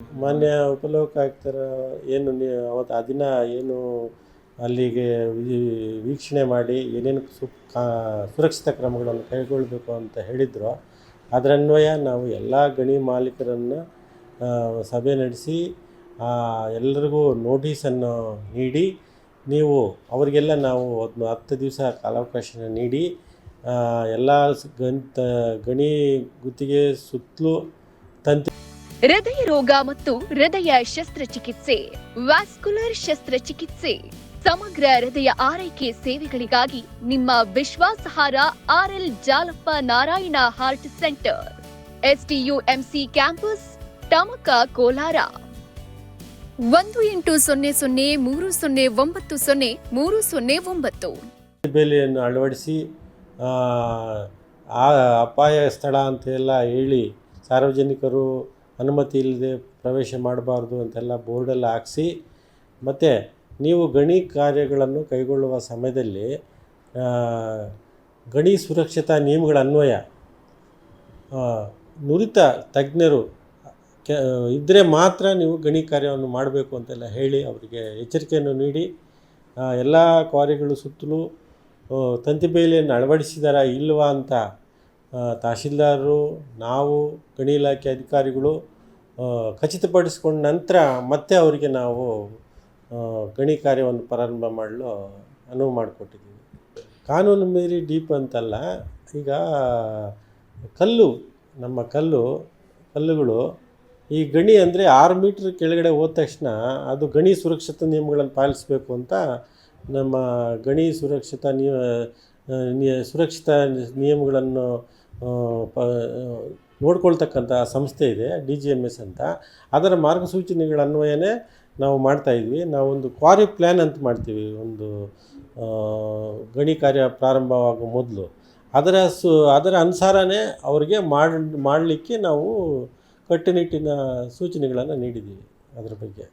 ಮಾನ್ಯ ಉಪಲೋಕ ಉಪಲೋಕಾಯುಕ್ತರ ಏನು ಅವತ್ತು ಆ ದಿನ ಏನು ಅಲ್ಲಿಗೆ ವೀಕ್ಷಣೆ ಮಾಡಿ ಏನೇನು ಸು ಸುರಕ್ಷಿತ ಕ್ರಮಗಳನ್ನು ಕೈಗೊಳ್ಳಬೇಕು ಅಂತ ಹೇಳಿದ್ರು. ಅದರನ್ವಯ ನಾವು ಎಲ್ಲ ಗಣಿ ಮಾಲೀಕರನ್ನು ಸಭೆ ನಡೆಸಿ ಎಲ್ಲರಿಗೂ ನೋಟಿಸನ್ನು ನೀಡಿ, ನೀವು ಅವರಿಗೆಲ್ಲ ನಾವು ಒಂದು ಹತ್ತು ದಿವಸ ಕಾಲಾವಕಾಶನ ನೀಡಿ ಎಲ್ಲ ಗಣಿ ಗುತ್ತಿಗೆ ಸುತ್ತಲೂ ತಂತಿ ಹೃದಯ ರೋಗ ಮತ್ತು ಹೃದಯ ಶಸ್ತ್ರಚಿಕಿತ್ಸೆ, ವ್ಯಾಸ್ಕುಲರ್ ಶಸ್ತ್ರಚಿಕಿತ್ಸೆ, ಸಮಗ್ರ ಹೃದಯ ಆರೈಕೆ ಸೇವೆಗಳಿಗಾಗಿ ನಿಮ್ಮ ವಿಶ್ವಾಸಾರ್ಹ RL Jalappa Narayana heart centre SDUMC campus, Tamaka Kolar. ಒಂದು ಎಂಟು ಸೊನ್ನೆ ಸೊನ್ನೆ ಮೂರು ಸೊನ್ನೆ ಒಂಬತ್ತು ಸೊನ್ನೆ ಮೂರು ಸೊನ್ನೆ ಒಂಬತ್ತು. ಬೆಲೆಯನ್ನು ಅಳವಡಿಸಿ ಅಪಾಯ ಸ್ಥಳ ಅಂತೆಲ್ಲ ಹೇಳಿ ಸಾರ್ವಜನಿಕರು ಅನುಮತಿ ಇಲ್ಲದೆ ಪ್ರವೇಶ ಮಾಡಬಾರ್ದು ಅಂತೆಲ್ಲ ಬೋರ್ಡಲ್ಲಿ ಹಾಕ್ಸಿ, ಮತ್ತು ನೀವು ಗಣಿ ಕಾರ್ಯಗಳನ್ನು ಕೈಗೊಳ್ಳುವ ಸಮಯದಲ್ಲಿ ಗಣಿ ಸುರಕ್ಷತಾ ನಿಯಮಗಳ ಅನ್ವಯ ನುರಿತ ತಜ್ಞರು, ಕೆ ಇದ್ದರೆ ಮಾತ್ರ ನೀವು ಗಣಿ ಕಾರ್ಯವನ್ನು ಮಾಡಬೇಕು ಅಂತೆಲ್ಲ ಹೇಳಿ ಅವರಿಗೆ ಎಚ್ಚರಿಕೆಯನ್ನು ನೀಡಿ ಎಲ್ಲ ಕ್ವಾರಿಗಳು ಸುತ್ತಲೂ ತಂತಿ ಬೇಲಿಯನ್ನು ಅಳವಡಿಸಿದಾರಾ ಇಲ್ವಾ ಅಂತ ತಹಶೀಲ್ದಾರರು, ನಾವು, ಗಣಿ ಇಲಾಖೆ ಅಧಿಕಾರಿಗಳು ಖಚಿತಪಡಿಸ್ಕೊಂಡ ನಂತರ ಮತ್ತೆ ಅವರಿಗೆ ನಾವು ಗಣಿ ಕಾರ್ಯವನ್ನು ಪ್ರಾರಂಭ ಮಾಡಲು ಅನುವು ಮಾಡಿಕೊಟ್ಟಿದ್ದೀವಿ. ಕಾನೂನು ಮೀರಿ ಡೀಪ್ ಅಂತಲ್ಲ, ಈಗ ಕಲ್ಲು, ನಮ್ಮ ಕಲ್ಲು, ಕಲ್ಲುಗಳು, ಈ ಗಣಿ ಅಂದರೆ ಆರು ಮೀಟ್ರ್ ಕೆಳಗಡೆ ಹೋದ ತಕ್ಷಣ ಅದು ಗಣಿ ಸುರಕ್ಷತಾ ನಿಯಮಗಳನ್ನು ಪಾಲಿಸಬೇಕು ಅಂತ ನಮ್ಮ ಗಣಿ ಸುರಕ್ಷತಾ ನಿಯ- ಸುರಕ್ಷತಾ ನಿಯಮಗಳನ್ನು ಪ ನೋಡ್ಕೊಳ್ತಕ್ಕಂಥ ಸಂಸ್ಥೆ ಇದೆ, ಡಿ ಜಿ ಎಂ ಎಸ್ ಅಂತ. ಅದರ ಮಾರ್ಗಸೂಚನೆಗಳ ಅನ್ವಯನೇ ನಾವು ಮಾಡ್ತಾಯಿದ್ವಿ ನಾವೊಂದು ಕ್ವಾರಿ ಪ್ಲ್ಯಾನ್ ಅಂತ ಮಾಡ್ತೀವಿ. ಒಂದು ಗಣಿ ಕಾರ್ಯ ಪ್ರಾರಂಭವಾಗೋ ಮೊದಲು. ಅದರ ಸು, ಅದರ ಅನುಸಾರನೇ ಅವರಿಗೆ ಮಾಡಿ, ಮಾಡಲಿಕ್ಕೆ ನಾವು ಕಟ್ಟುನಿಟ್ಟಿನ ಸೂಚನೆಗಳನ್ನು ನೀಡಿದ್ದೀವಿ ಅದರ ಬಗ್ಗೆ.